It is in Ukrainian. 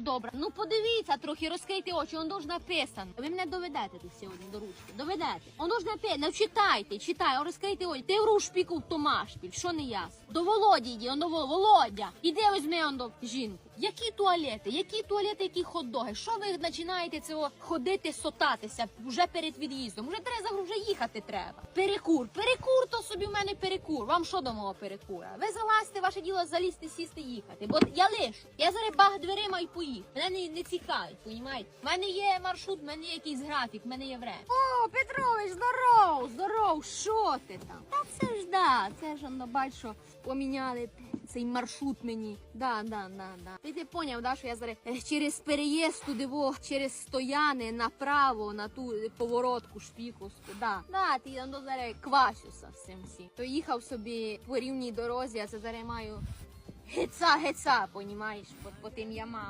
Добре, ну подивіться трохи, розкрийте очі, воно ж написано. Ви мене доведете тут сьогодні до ручки. Доведете. Воно ж написано, ну читайте, читай, розкрийте очі. Ти в рушпіку Томашпіль, що не ясно. До Володі йди, он до Вол- Володя. Іди візьми он до жінку. Які туалети, які туалети, які хот-доги? Що ви починаєте цього ходити, сотатися вже перед від'їздом? Уже треба вже їхати треба. Перекур, перекур, то собі в мене перекур. Вам що до мого перекура? Ви залазьте, ваше діло залізти, сісти, їхати. Бо я лишу. Я зараз баг дверима і поїхав. Мене не, не цікавить, понімаєте? У мене є маршрут, в мене є якийсь графік, в мене є время. О, Петрович, здоров, здоров, що ти там? Та це ж да, це ж воно бач, що поміняли цей маршрут мені. Да, да, да, да. Ти, ти поняв, да, що я зараз е, через переїзд туди, во, через стояни направо на ту е, поворотку шпіковську. Да, да, ти ну, зараз квасюся всім. То їхав собі по рівній дорозі, а це зараз маю геца, геца, понімаєш, по, по тим ямам.